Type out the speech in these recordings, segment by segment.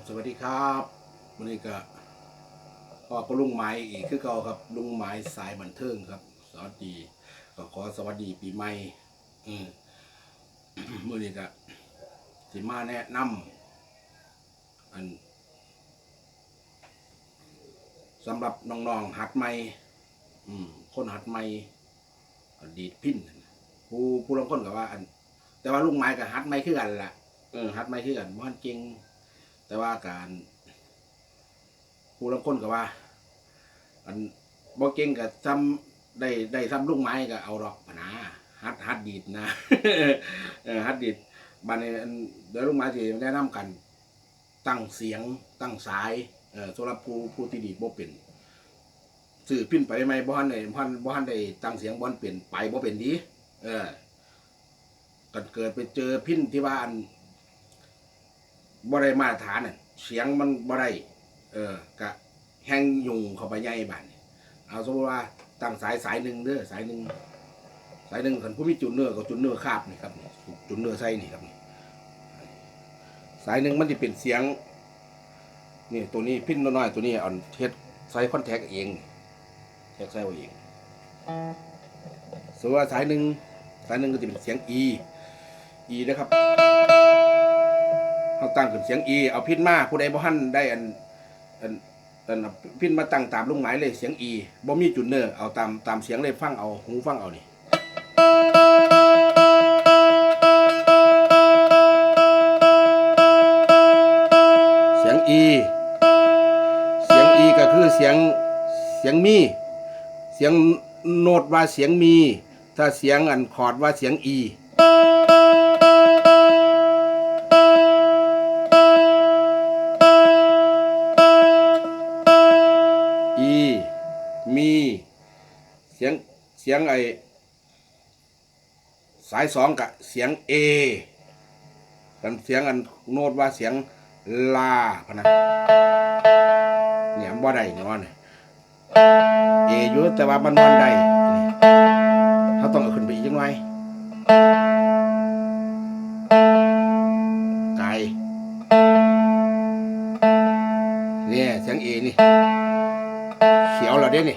ครับสวัสดีครับวันนี้ก็พ่อก็ลุงไม้อีกคือเก่าครับลุงไม้สายบันเทิงครับ สวัสดีก็ขอสวัสดีปีใหม่อืมมื่อนี้ก็สิมาแนะนำอันสำหรับน้องๆหัดใหม่อืมคนหัดใหม่ดีดพินผู้ผู้ลางคนก็ว่า อัน แต่ว่าลุงไม้กับหัดใหม่คือกันล่ะเออหัดใหม่คือกันบ่ทันเก่ง แต่ว่าการผู้ลางคนก็ว่า อันบ่เก่งกับซ้ำได้ได้ซ้ำลูกไม้ก็เอาดอกพนะฮัดฮัดดีดนะเออฮัดดีดบันี้อันเดี๋ยวลูกไม้สิแนะนำกัน ตั้งเสียงตั้งสายเอ่อสำหรับผู้ผู้ที่ดีดบ่เป็นสื่อพิ้นไปไหมบ่ทันได้บ่ทันบ่ทันได้ตั้งเสียงบ่ทันเป็นไปบ่เป็นดีเออกันเกิดไปเจอพินที่ว่าอัน บ่ได้มาตรฐานน่ะเสียงมันบ่ได้เออกะแห้งยุงเข้าไปใหญ่บานเอาสมมติว่าตั้งสายสายหนึ่งเด้อสายหนึ่งสายหนึ่งคันผู้มีจุดเนื้อก็จุดเนื้อคาบนี่ครับนี่จุดเนื้อใส่นี่ครับนี่สายหนึ่งมันจะเป็นเสียงนี่ตัวนี้พิ้นน้อยๆตัวนี้อ่อนเทสใส่คอนแทคเองแทคใส่เอาเองส่วนว่าสายหนึ่งสายหนึ่งก็จะเป็นเสียง E E นะครับ เขาตั้งขึ้นเสียงอีเอาพินมาผู้ใดบ่ทันได้อันอันอันพินมาตั้งตามลุงหมายเลยเสียงอีบ่มีจุดเนอร์เอาตามตามเสียงเลยฟังเอาหูฟังเอานี่เสียงอีเสียงอีก็คือเสียงเสียงมีเสียงโน้ตว่าเสียงมี ถ้าเสียงอันคอร์ดว่าเสียงอีอี เสียงไอสายสองกับเสียงเอกันเสียงอันโน้ตว่าเสียงลาพะนะเนี่ยมันบ่ได้เนเนี่ยเออยู่แต่ว่ามันมันได้นี่เขาต้องเอาขึ้นไปอีกจังหน่อยไกลเนี่ยเสียงเอนี่เขียวเหรอเด้นี่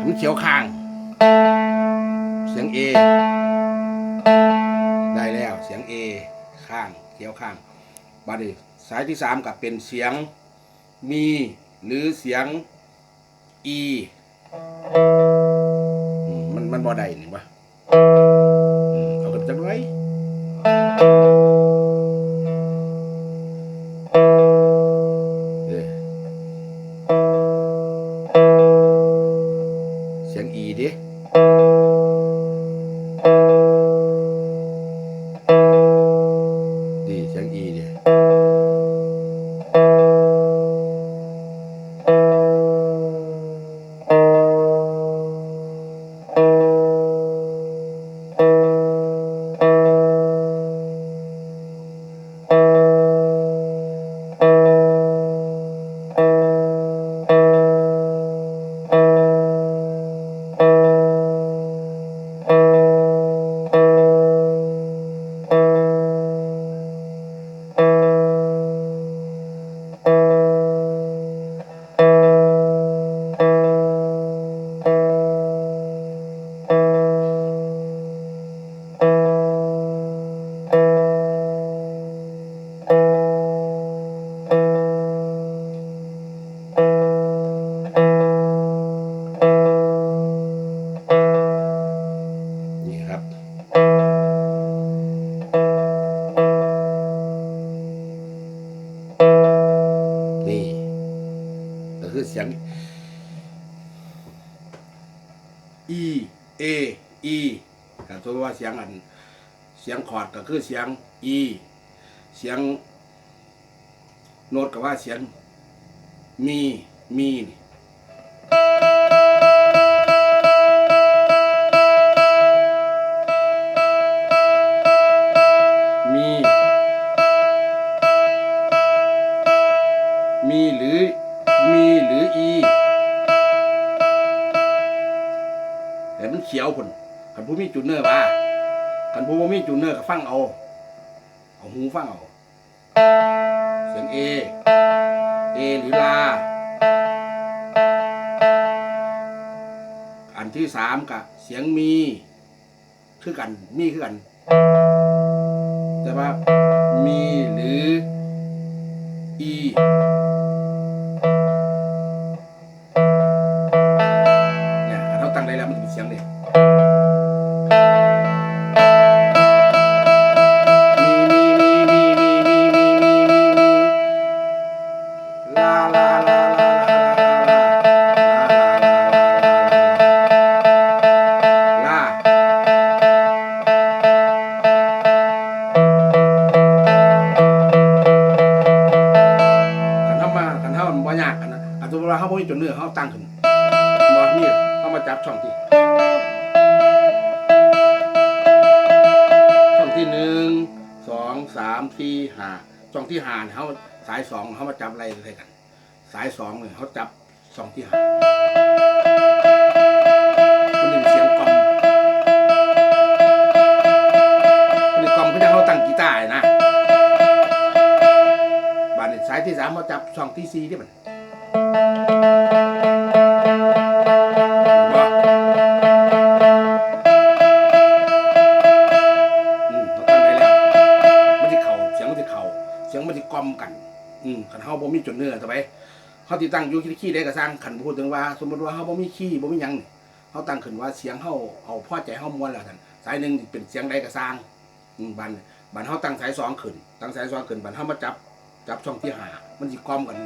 ผมเขียวข้าง เสียงเอได้แล้วเสียงเอข้างเขียวข้างบัดนี้สายที่สามกับเป็นเสียงมีหรือเสียงอีมันมันบ่ได้นี่วะเอากันจังไร คือเสียง e a e ก็ตัวว่าเสียงอัน เสียงคอร์ดก็คือเสียง e เสียงโน้ตก็ว่าเสียงมีมีนี่ ฟังเอา เอาหูฟังเอา เสียงเอ เอหรือลา อันที่สามกับเสียงมี คือกัน มีคือกัน แต่ว่ามีหรืออี ห้าช่องที่ห้านเขาสายสองเขามาจับอะไรอะไรกัน สายสองเนี่ยเขาจับสองที่ห้านคนเป็นเสียงกลอมมันเป็นกลอมก็จะเขาตั้งกีตาร์นะบานนี้สายที่สามเขาจับสองที่สี่ที่มัน บ่มีจุดเนื้อต่อไปเฮาติดตั้งอยู่ขี้ได้ก็สร้างขันพูดถึงว่า สมมติว่าเฮาบ่มีขี้บ่มียังเฮาตั้งขึ้นว่าเสียงเฮาเอาพอใจเฮาม่วนแล้วท่านสายหนึ่งเป็นเสียงใดก็สร้างบันบันเฮาตั้งสายสองขึ้น ตั้งสายสองขึ้นบันเฮามาจับจับช่องที่หามันสิกลอมกัน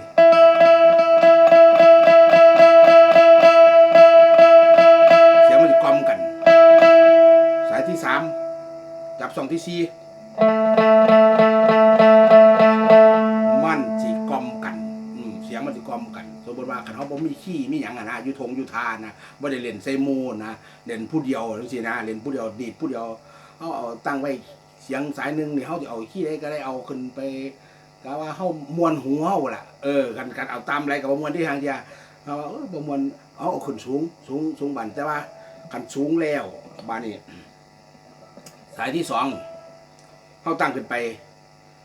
เสียงมันสิกลอมกัน สายที่สามจับช่องที่สี่ สมมติว่าคันเขาบ่มีขี้มีหยังอะนะอยู่ทงอยู่ทานนะบ่ได้เล่นไซโมนะเล่นผู้เดียวจังซี่นะเล่นผู้เดียวดีดผู้เดียวเฮาเอาตั้งไว้เสียงสายหนึงนี่เฮาสิเอาขี้ได้ก็ได้เอาขึ้นไปกะว่าเฮามวนหูเฮาล่ะเออกันกันเอาตามอะไรก็บ่มวนที่ทางเดียวเฮาว่าเออบ่มวนเอาเอาขึ้นสูงสูงสูงบันแต่ว่าคันสูงแล้วบานนี้สายที่สองเฮาตั้งขึ้นไป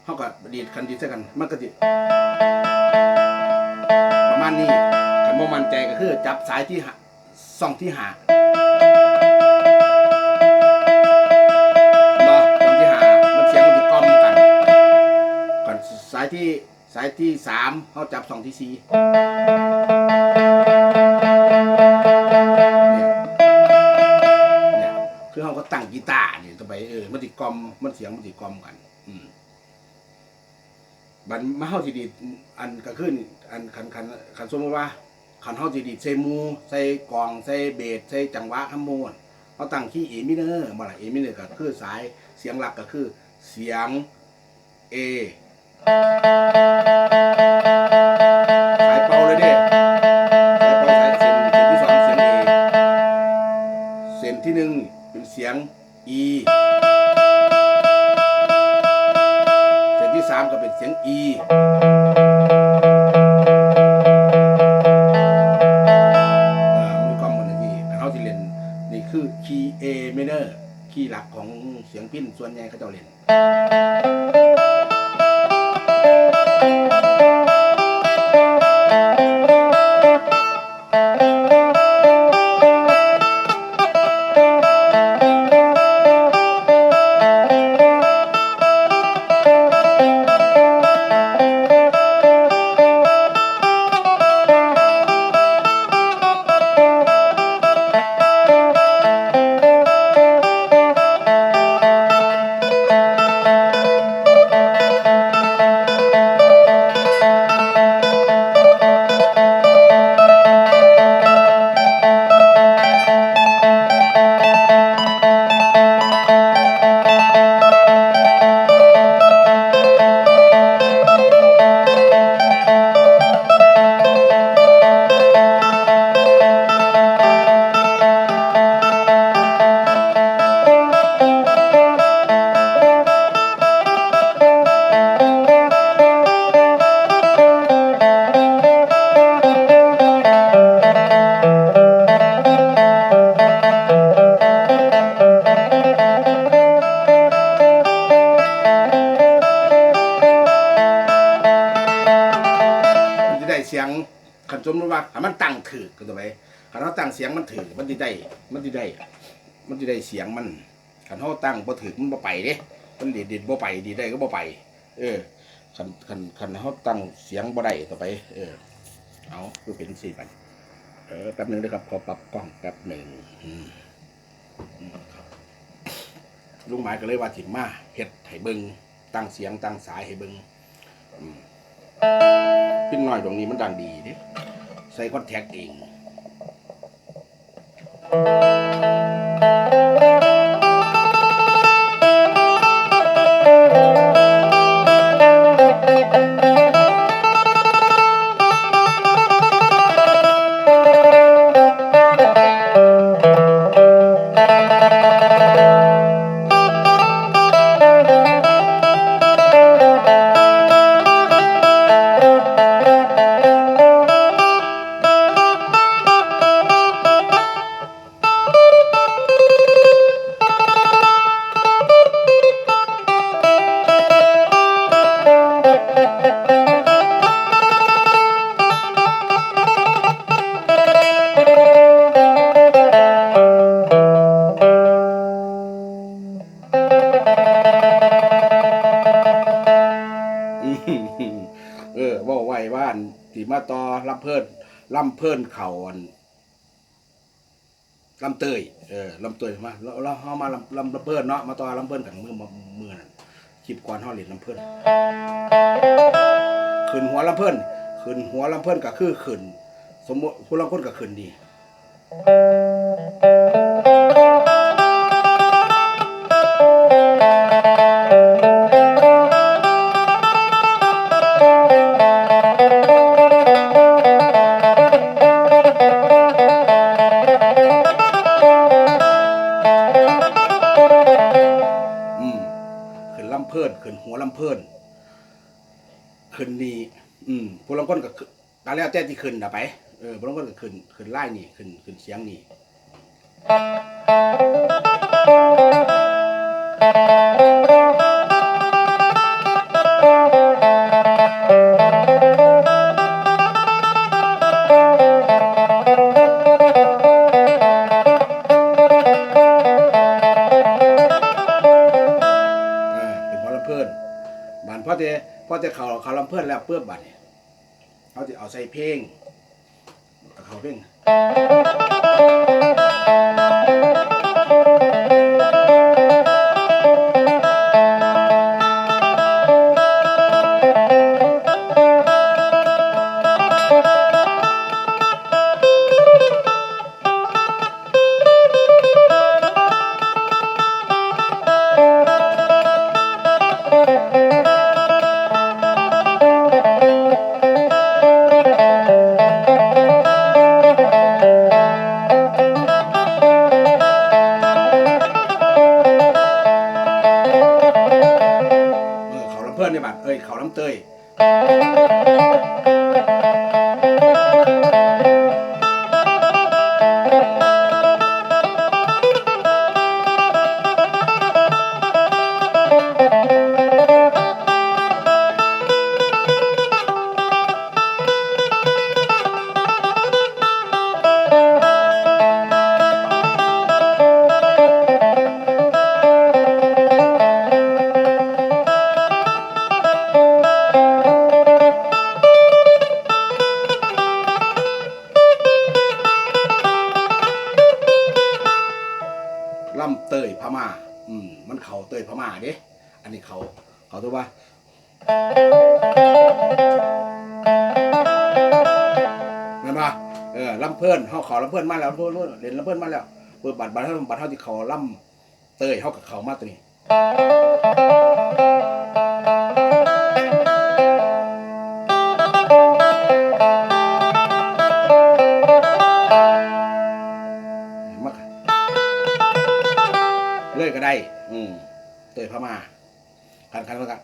เขาก็ดีดคันดีดใส่กันมันก็สิประ มาณนี้คันโมมันใจก็คือจับสายที่หาซ่องที่หาบ่ซ่องที่หามันเสียงมันจะกลอมกัน ก่อนสายที่สายที่สามเขาจับซ่องที่สี่เนี่ยเนี่ยคือเขาก็ตั้งกีตาร์นี่ต่อไปเออมันติกลอมมันเสียงมันติกลอมกัน อืมบันมาเฮาสิดีอันก็ขึ้น อันคันคันคันสมมติว่าคันเฮาสิดีดใส่มูใส่กองใส่เบสใส่จังหวะคำมวนเอาตั้งที่เอมิเนอร์มาละเอมิเนอร์ก็คือสายเสียงหลักก็คือเสียง A สาย ย์หลักของเสียงพิ้นส่วนใหญ่เขาจะเล่น เสียงมันคันเฮาตั้งบ่ถือมันบ่ไปเด้มันดีดดีดบ่ไปดีได้ก็บ่ไป เออคันคันคันเฮาตั้งเสียงบ่ได้ต่อไป เออ เอาคือเป็นสี่ไปเออแป๊บหนึ่งนะครับขอปรับกล้องแป๊บหนึ่งลุงหมายก็เลยว่าถิ่มาเฮ็ดให้เบิงตั้งเสียงตั้งสายให้เบิงอืมพี่น้อยตรงนี้มันดังดีเด้ใส่คอนแทคเอง ยมาเราเราเฮามาลำลำลำเพิ่นเนาะมาต่อลำเพิ่นกันมือมามือนั่นคลิปก่อนเฮาเล่นลำเพิ่นขึ้นหัวลำเพิ่นขึ้นหัวลำเพิ่นก็คือขึ้น สมมุติผู้ลางคนก็ขึ้นดี ขึ้นนี่อืมผู้ลางคนก็ขึ้นตาแล้วแต่ที่ขึ้นน่ะไปเออผู้ลางคนก็ขึ้นขึ้นไล่นี่ขึ้นขึ้นเสียงนี่ ลำเพิ่นแล้วเพื่อบัตรเนี่ยเขาจะเอาใส่เพลงเขาเพลง บัตรบัตรเท่าบัตรเท่าที่เขาล่ำเตยเขากับเขามาตัวนี้มักเลยก็ได้ อืมเตยพม่าคันคันแล้วกัน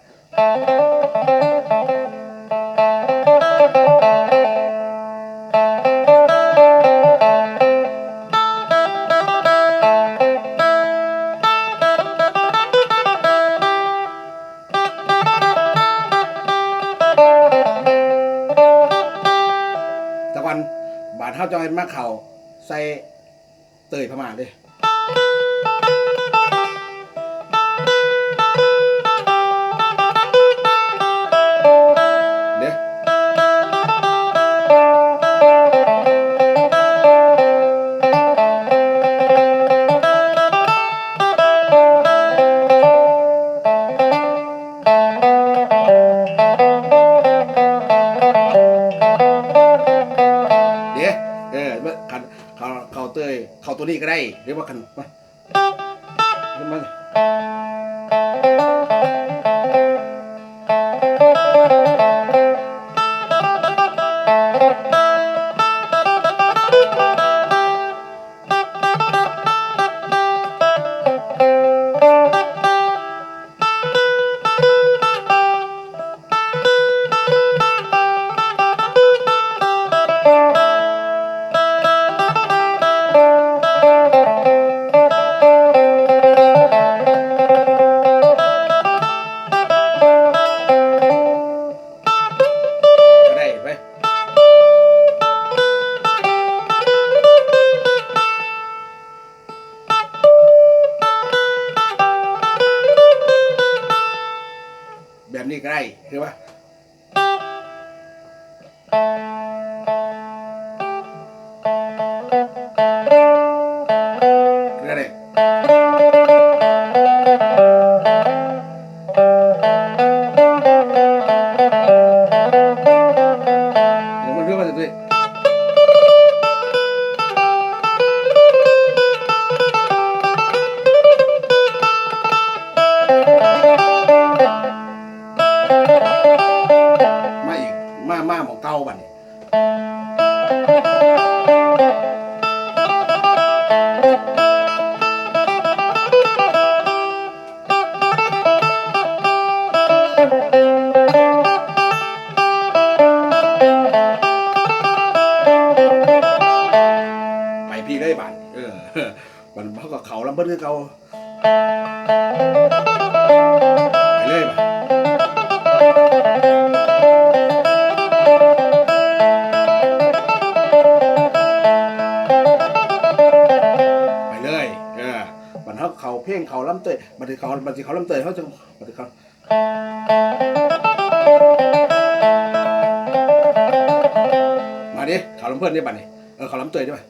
จอยมาเข่าใส่เตยพม่าเลย ตัวนี้ก็ได้หรือว่าคัน นี้ก็ได้คื เขาก็เขาลำเบิ้ลคือเก่าไปเลยบัดไปเลยเออมันเขาเขาเพ่งเขาลำเตยมันถือเขามันถือเขาลำเตยเขาจะมันถือเขามาดิเขาลำเพื่อนดิบัดนี้เออเขาลำเตยดิบัด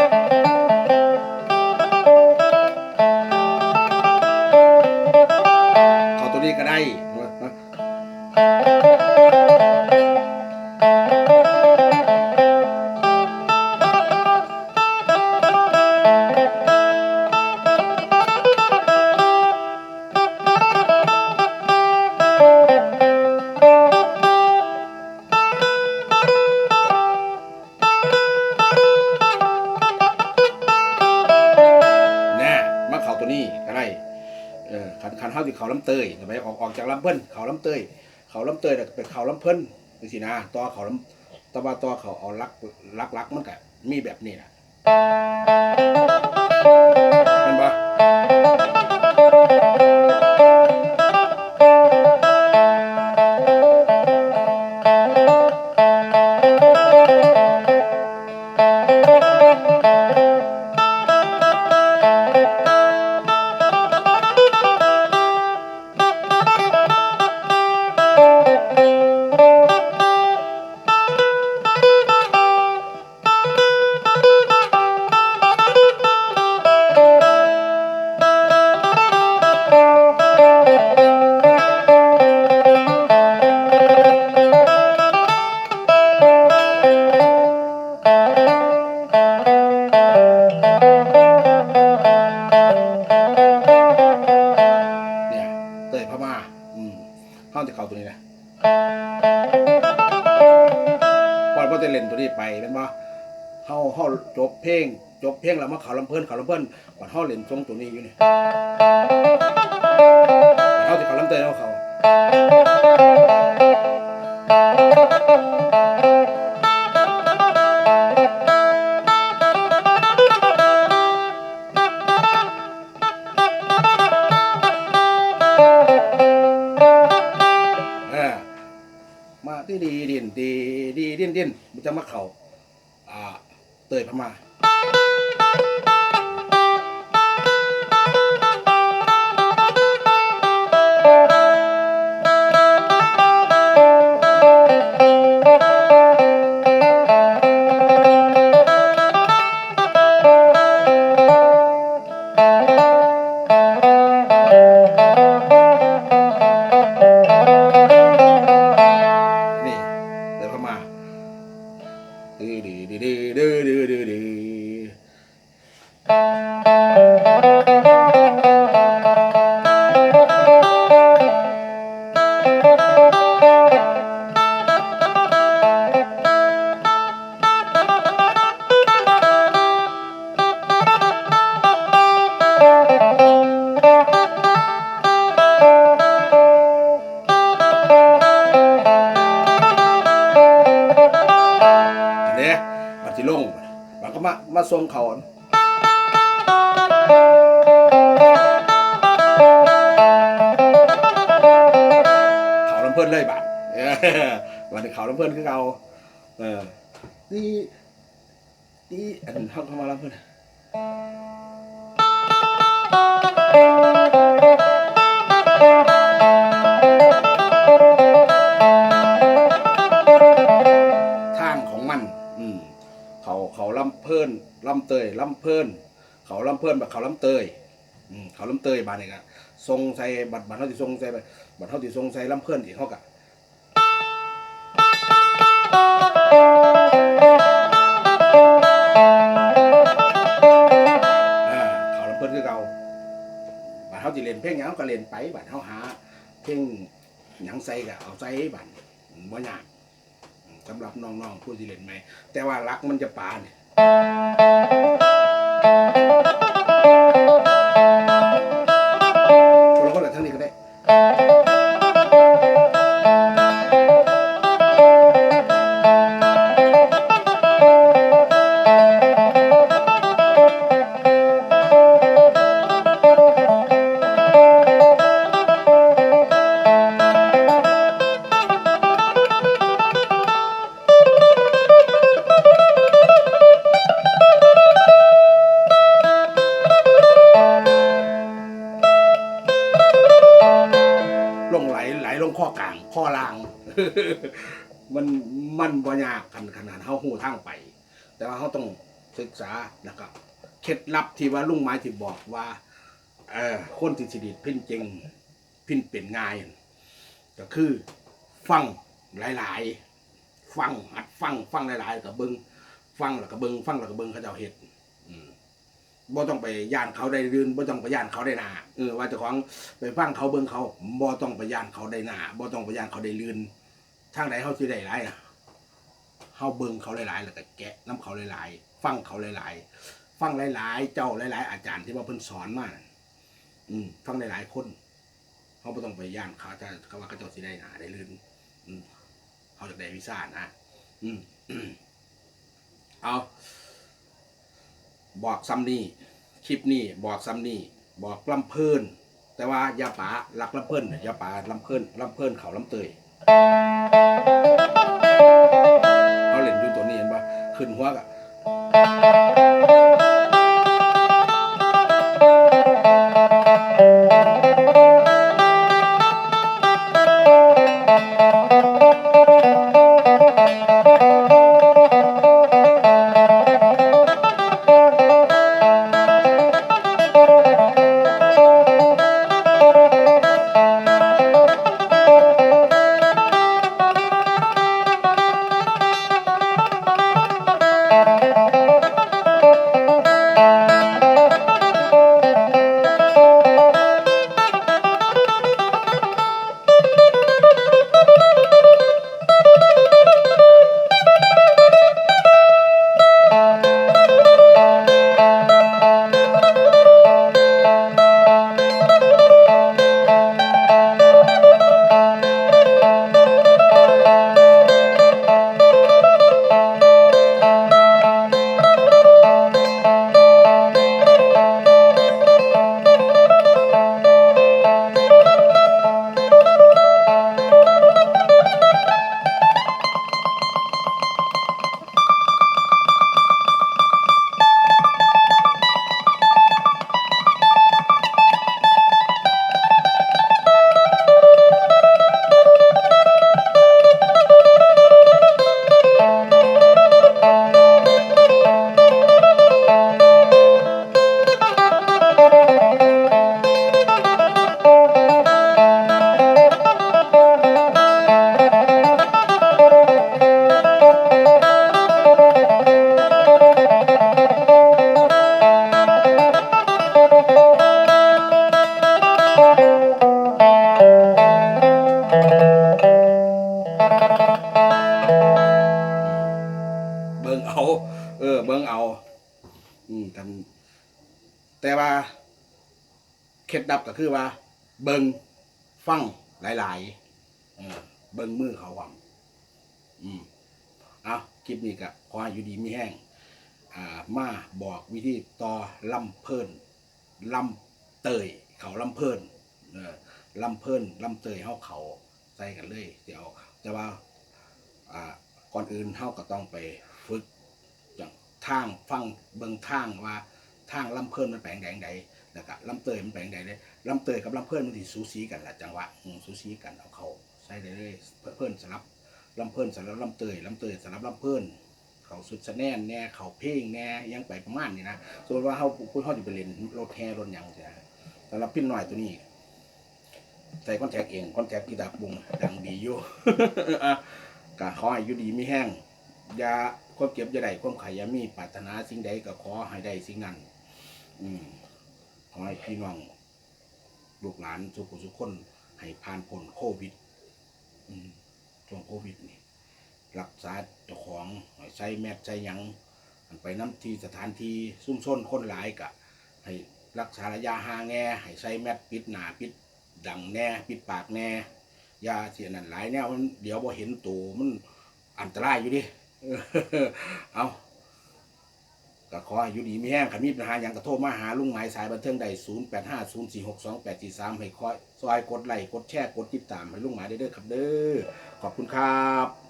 เข จากลำเพิ่นเขาลำเตยเขาลำเตยน่เป็นเขาลำเพิ่นจังซี่นะต่อเขาลำแตว่าต่อเขาเอาลักลักลักมันก็มีแบบนี้นะ จะมาเขา่าเตยพม่า เขาเขาลำเพิ่นลำเตยลำเพิ่นเขาลำเพิ่นแบบเขาลำเตยอืมเขาลำเตยบานนี่ก็ทรงใส่บัตรบัตรเท่าที่ทรงใส่บัตรเท่าที่ทรงใส่ลำเพิ่นอีกเขากะอ่าเขาลำเพิ่นคือเก่าบัตรเท่าที่เล่นเพลงหยังก็เล่นไปบัตรเท่าหาเพลงหยังใส่ก็เอาใส่บัตรบ่ยาก สำหรับน้องๆผู้ที่เล่นไหมแต่ว่ารักมันจะปาเนี่ย ทางไป แต่ว่าเฮาต้องศึกษาแล้วก็เคล็ดลับที่ว่าลุงไม้ที่บอกว่าเอ่อคนที่สิดีดพินจริงพินเป็นง่าย ก็คือฟังหลาย ๆ ฟังหัดฟังฟังหลาย ๆ กับเบิงฟังแล้วก็เบิงฟังแล้วก็เบิงเขาเจ้าเฮ็ดบ่ต้องไปย่านเขาได้ลื่นบ่ต้องไปย่านเขาได้นาเออว่าเจ้าของไปฟังเขาเบิงเขาบ่ต้องไปย่านเขาได้นาบ่ต้องไปย่านเขาได้ลื่นทางใดเขาสิได้หลายน่ะ เฮาเบิ่งเขาหลายๆแล้วก็แกะน้ำเขาหลายๆ ฟังเขาหลายๆ ฟังหลายๆ เจ้าหลาย ๆ อาจารย์ที่ว่าเพิ่นสอนมาอืมฟังหลายๆคนเขาบ่ต้องไปย่านเขาจะเขาว่าเขาเจ้าสิได้หนาได้ลื่นอืมเขาจะได้วีซ่านะอืมเอาบอกซ้ำนี่คลิปนี้บอกซ้ำนี่บอกลำเพิ่นแต่ว่าอย่าป๋ารักลำเพิ่นอย่าป๋าลำเพิ่นลำเพิ่นเขาลำเตย ขึ้นหัวกะ อืมกันแต่ว่าเคล็ดลับก็คือว่า เบิงฟังหลายๆเบิงมือเขาหวังอืมเอาคลิปนี้ก็ขอให้อยู่ดีไม่แห้งอ่ามาบอกวิธีต่อลำเพิ่นลำเตยเขาลำเพิ่นเออลำเพิ่นลำเตยเฮาเขาใส่กันเลยเดี๋ยวแต่ว่าอ่าก่อนอื่นเฮาก็ต้องไปฝึก ทางฟังเบิ่งทางว่าทางลำเพิ่นมันแปลงแดงใดแล้วก็ลำเตยมันแปลงใดเลยลำเตยกับลำเพิ่นมันสิสูสีกันละจังหวะสูสีกันเอาเขาใส่ได้เลยเพิ่นสลับลำเพิ่นสลับลำเตยลำเตยสลับลำเพิ่นเขาสุดสแน่นแน่เขาเพลงแน่ยังไปประมาณนี้นะส่วนว่าเฮาพูดเฮาสิไปเล่นรถแห่รถยังจ้ะสำหรับพิ้นหน้อยตัวนี้ใส่คอนแทคเองคอนแทคกีตาร์ปุงดังดีอยู่อะก็ขอให้อยู่ดีไมีแห้งอย่า ความเก็บอย่าได้ความขายย่ามีปรารถนาสิ่งใดก็ขอให้ได้สิ่งนั้นอืมขอให้พี่น้องลูกหลานทุกคนทุกคนให้ผ่านพ้นโควิดอืมช่วงโควิดนี่รักษาเจ้าของให้ใช้แมสใช้ยังไปน้ำที่สถานที่ซุ่มซ่นคนหลายกะ ให้รักษาระยะห่างแน่ให้ใช้แมสปิดหน้าปิดดังแน่ปิดปากแน่ยาเสียนั่นหลายแนวมันเดี๋ยวพอเห็นตัวมันอันตรายอยู่ดิ เอาก็ขอให้อยู่ดีมีแห้งขันมีปัญหาอย่างกระโทรมาหาลุงหมายสายบันเทิงได้ศูนย์แปดห้าศูนย์สี่หกสองแปดสี่สามให้คอยซอยกดไลค์กดแชร์กดติดตามให้ลุงหมายได้เด้อครับเด้อขอบคุณครับ